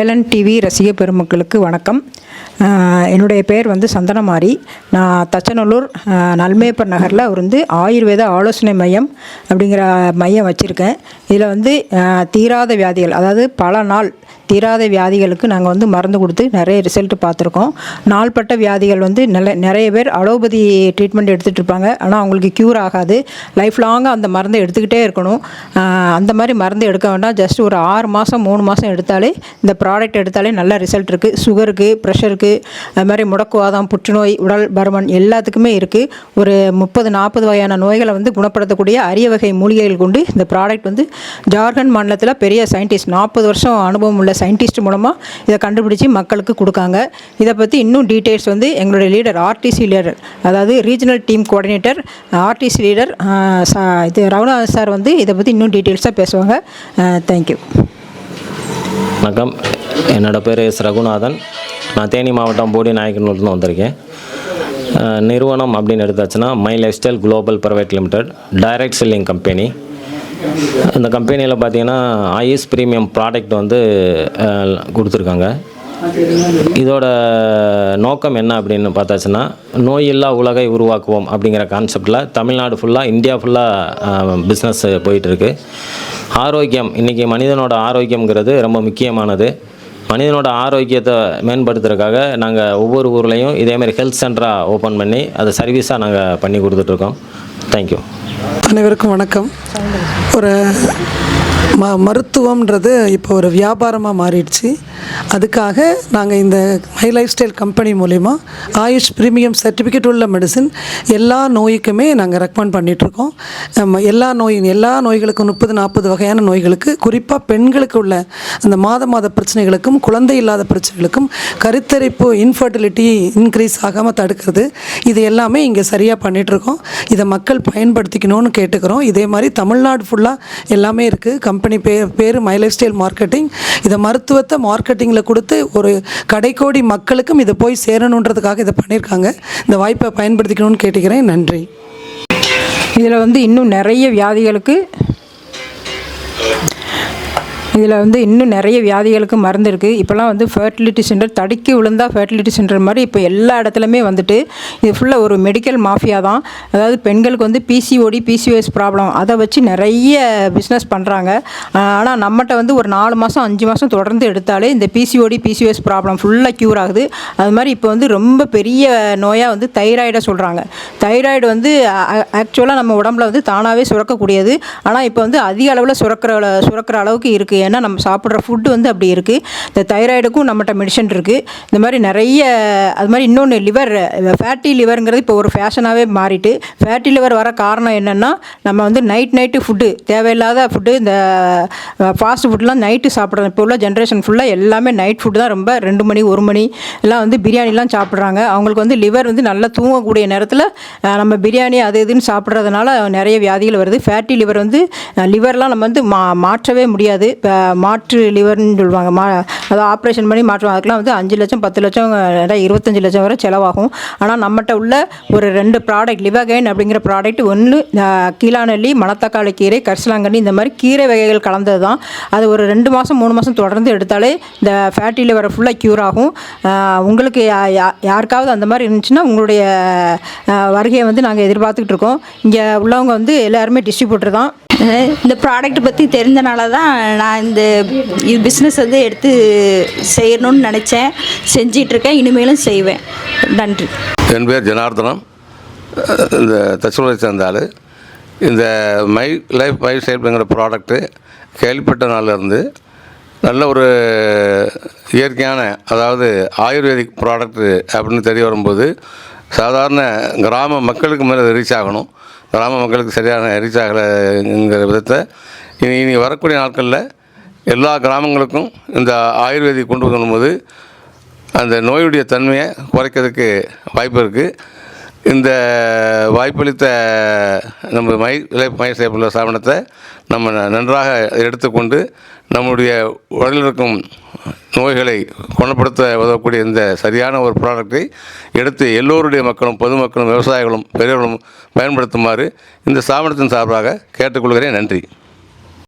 Velan TV ரசிக பெருமக்களுக்கு வணக்கம். என்னுடைய பேர் வந்து சந்தனமாரி. நான் தச்சநல்லூர் நல்மேப்பர் நகரில் வந்து ஆயுர்வேத ஆலோசனை மையம் அப்படிங்கிற மையம் வச்சுருக்கேன். இதில் வந்து தீராத வியாதிகள் அதாவது பல நாள் தீராத வியாதிகளுக்கு நாங்கள் வந்து மருந்து கொடுத்து நிறைய ரிசல்ட் பார்த்துருக்கோம். நாள்பட்ட வியாதிகள் வந்து நல்ல நிறைய பேர் அலோபதி ட்ரீட்மெண்ட் எடுத்துகிட்டு இருப்பாங்க. ஆனால் அவங்களுக்கு க்யூர் ஆகாது. லைஃப் லாங்காக அந்த மருந்தை எடுத்துக்கிட்டே இருக்கணும். அந்த மாதிரி மருந்து எடுக்க வேண்டாம். ஜஸ்ட் ஒரு ஆறு மாதம் மூணு மாதம் எடுத்தாலே இந்த ப்ராடக்ட் எடுத்தாலே நல்ல ரிசல்ட் இருக்குது சுகருக்கு ப்ரெஷருக்கு அது மாதிரி முடக்குவாதம் புற்றுநோய் உடல் பருமன் எல்லாத்துக்குமே இருக்குது ஒரு முப்பது நாற்பது வகையான நோய்களை வந்து குணப்படுத்தக்கூடிய அரிய வகை மூலிகைகள் கொண்டு இந்த ப்ராடக்ட் வந்து ஜார்க்கண்ட் மாநிலத்தில் பெரிய சயின்டிஸ்ட் நாற்பது வருஷம் அனுபவம் உள்ள சயின்டிஸ்ட் மூலமாக இதை கண்டுபிடிச்சி மக்களுக்கு கொடுக்காங்க. இதை பற்றி இன்னும் டீட்டெயில்ஸ் வந்து எங்களுடைய லீடர் ஆர்டிசி லீடர் அதாவது regional team coordinator RTC leader இது ரவுனா சார் வந்து இதை பற்றி இன்னும் டீட்டெயில்ஸாக பேசுவாங்க. தேங்க்யூ வணக்கம். என்னோடய பேர் எஸ் ரகுநாதன். நான் தேனி மாவட்டம் போடி நாயக்கனூர்லேருந்து வந்திருக்கேன். நிறுவனம் அப்படின்னு எடுத்தாச்சுன்னா my life style global private limited direct selling company. அந்த கம்பெனியில் பார்த்தீங்கன்னா ஆயுஷ் ப்ரீமியம் ப்ராடக்ட் வந்து கொடுத்துருக்காங்க. இதோட நோக்கம் என்ன அப்படின்னு பார்த்தாச்சுன்னா நோயில்லா உலகை உருவாக்குவோம் அப்படிங்கிற கான்செப்டில் தமிழ்நாடு ஃபுல்லாக இந்தியா ஃபுல்லாக பிஸ்னஸ் போயிட்டுருக்கு ஆரோக்கியம் இன்றைக்கி மனிதனோட ஆரோக்கியங்கிறது ரொம்ப முக்கியமானது. மனிதனோட ஆரோக்கியத்தை மேம்படுத்துறதுக்காக நாங்கள் ஒவ்வொரு ஊர்லேயும் இதேமாதிரி ஹெல்த் சென்டராக ஓப்பன் பண்ணி அதை சர்வீஸாக நாங்கள் பண்ணி கொடுத்துட்ருக்கோம். தேங்க்யூ அனைவருக்கும் வணக்கம். ஒரு ம மருத்துவம்ன்றது இப்போ ஒரு வியாபாரமாக மாறிடுச்சு. அதுக்காக நாங்கள் இந்த மை லைஃப் ஸ்டைல் கம்பெனி மூலிமா ஆயுஷ் ப்ரீமியம் சர்டிஃபிகேட் உள்ள மெடிசின் எல்லா நோய்க்குமே நாங்கள் ரெக்கமெண்ட் பண்ணிகிட்ருக்கோம் எல்லா நோய் எல்லா நோய்களுக்கும் முப்பது நாற்பது வகையான நோய்களுக்கு குறிப்பாக பெண்களுக்கு உள்ள அந்த மாத மாத பிரச்சனைகளுக்கும் குழந்தை இல்லாத பிரச்சனைகளுக்கும் கருத்தரிப்பு இன்ஃபர்டிலிட்டி இன்க்ரீஸ் ஆகாமல் தடுக்கிறது. இது எல்லாமே இங்கே சரியாக பண்ணிகிட்ருக்கோம் இதை மக்கள் பயன்படுத்திக்கணும்னு கேட்டுக்கிறோம். இதே மாதிரி தமிழ்நாடு ஃபுல்லாக எல்லாமே இருக்குது கம்பெனி பேர் பேர் மை லைஃப் ஸ்டைல் மார்க்கெட்டிங் இதை மருத்துவத்தை மார்க்கெட் மார்க்கெட்டிங்கில் கொடுத்து ஒரு கடைக்கோடி மக்களுக்கும் இதை போய் சேரணுன்றதுக்காக இதை பண்ணியிருக்காங்க. இந்த வாய்ப்பை பயன்படுத்திக்கணும்னு கேட்டுக்கிறேன். நன்றி. இதில் வந்து இன்னும் நிறைய வியாதிகளுக்கு இதில் வந்து இன்னும் நிறைய வியாதிகளுக்கு மருந்து இருக்குது இப்போல்லாம் வந்து ஃபர்டிலிட்டி சென்டர் தடுக்கி விழுந்தா ஃபர்டிலிட்டி சென்டர் மாதிரி இப்போ எல்லா இடத்துலையுமே வந்துட்டு இது ஃபுல்லாக ஒரு மெடிக்கல் மாஃபியா தான். அதாவது பெண்களுக்கு வந்து பிசிஓடி பிசிஓஎஸ் ப்ராப்ளம் அதை வச்சு நிறைய பிஸ்னஸ் பண்ணுறாங்க ஆனால் நம்மகிட்ட வந்து ஒரு நாலு மாதம் அஞ்சு மாதம் தொடர்ந்து எடுத்தாலே இந்த பிசிஓடி பிசிஓஎஸ் ப்ராப்ளம் ஃபுல்லாக க்யூர் ஆகுது. அது மாதிரி இப்போ வந்து ரொம்ப பெரிய நோயாக வந்து தைராய்டை சொல்கிறாங்க தைராய்டு வந்து ஆக்சுவலாக நம்ம உடம்புல வந்து தானாகவே சுரக்கக்கூடியது. ஆனால் இப்போ வந்து அதிக அளவில் சுரக்கிற சுரக்கிற அளவுக்கு இருக்குது ஏன்னா நம்ம சாப்பிட்ற ஃபுட்டு வந்து அப்படி இருக்குது இந்த தைராய்டுக்கும் நம்மகிட்ட மெடிசன் இருக்குது இந்த மாதிரி நிறைய அது மாதிரி இன்னொன்று லிவர் ஃபேட்டி லிவருங்கிறது இப்போ ஒரு ஃபேஷனாகவே மாறிட்டு ஃபேட்டி லிவர் வர காரணம் என்னென்னா நம்ம வந்து நைட் நைட்டு ஃபுட்டு தேவையில்லாத ஃபுட்டு இந்த ஃபாஸ்ட் ஃபுட்லாம் நைட்டு சாப்பிட்றோம் இப்போ உள்ள ஜென்ரேஷன் ஃபுல்லாக எல்லாமே நைட் ஃபுட்டு தான். ரொம்ப ரெண்டு மணி ஒரு மணி எல்லாம் வந்து பிரியாணிலாம் சாப்பிட்றாங்க. அவங்களுக்கு வந்து லிவர் வந்து நல்லா தூங்கக்கூடிய நேரத்தில் நம்ம பிரியாணி அது இதுன்னு சாப்பிட்றதுனால நிறைய வியாதிகள் வருது. ஃபேட்டி லிவர் வந்து லிவர்லாம் நம்ம வந்து மா மாற்றவே முடியாது. இப்போ மாற்று லிவர்னு சொல்லுவாங்க. மா அதை ஆப்ரேஷன் பண்ணி மாற்றுவாங்க. அதுக்கெலாம் வந்து அஞ்சு லட்சம் பத்து லட்சம் இருபத்தஞ்சி இருபத்தஞ்சு லட்சம் வரை செலவாகும். ஆனால் நம்மகிட்ட உள்ள ஒரு ரெண்டு ப்ராடக்ட் லிவகைன் அப்படிங்கிற ப்ராடக்ட் ஒன்று கீழாநெல்லி மணத்தக்காளி கீரை கரிசலாங்கண்ணி இந்த மாதிரி கீரை வகைகள் கலந்தது தான் அது ஒரு ரெண்டு மாதம் மூணு மாதம் தொடர்ந்து எடுத்தாலே இந்த ஃபேட்டி லிவரை ஃபுல்லாக க்யூர் ஆகும். உங்களுக்கு யா- யா- யாருக்காவது அந்த மாதிரி இருந்துச்சுன்னா உங்களுடைய வருகையை வந்து நாங்கள் எதிர்பார்த்துக்கிட்டு இருக்கோம். இங்கே உள்ளவங்க வந்து எல்லாருமே டிஸ்ட்ரிபியூட்டர் தான். இந்த ப்ராடக்ட் பற்றி தெரிஞ்சனால தான் நான் இந்த இது பிஸ்னஸ் வந்து எடுத்து செய்யணும்னு நினச்சேன். செஞ்சிட்ருக்கேன். இனிமேலும் செய்வேன். நன்றி. என் பேர் ஜனார்தனம். இந்த தச்சுவலை சேர்ந்த ஆள். இந்த மை லைஃப் மை ஸ்டைல்ங்கிற ப்ராடக்ட்டு கேள்விப்பட்ட நாள்லேருந்து நல்ல ஒரு இயற்கையான அதாவது ஆயுர்வேதிக் ப்ராடக்ட்டு அப்படின்னு தெரிய வரும்போது சாதாரண கிராம மக்களுக்கு மேலே ரீச் ஆகணும். கிராம மக்களுக்கு சரியான ரீச் ஆகலைங்கிற விதத்தை இனி இனி வரக்கூடிய நாட்களில் எல்லா கிராமங்களுக்கும் இந்த ஆயுர்வேதிக் கொண்டு வரும்போது அந்த நோயுடைய தன்மையை குறைக்கிறதுக்கு வாய்ப்பு இருக்குது இந்த வாய்ப்பளித்த நம்ம மை லைஃப் மை சேப்புள்ள ஸ்தாபனத்தை நம்ம ந- நன்றாக எடுத்துக்கொண்டு நம்முடைய உடலில் இருக்கும் நோய்களை குணப்படுத்த உதவக்கூடிய இந்த சரியான ஒரு ப்ராடக்டை எடுத்து எல்லோருடைய மக்களும் பொதுமக்களும் விவசாயிகளும் பெரியவர்களும் பயன்படுத்துமாறு இந்த ஸ்தாபனத்தின் சார்பாக கேட்டுக்கொள்கிறேன். நன்றி.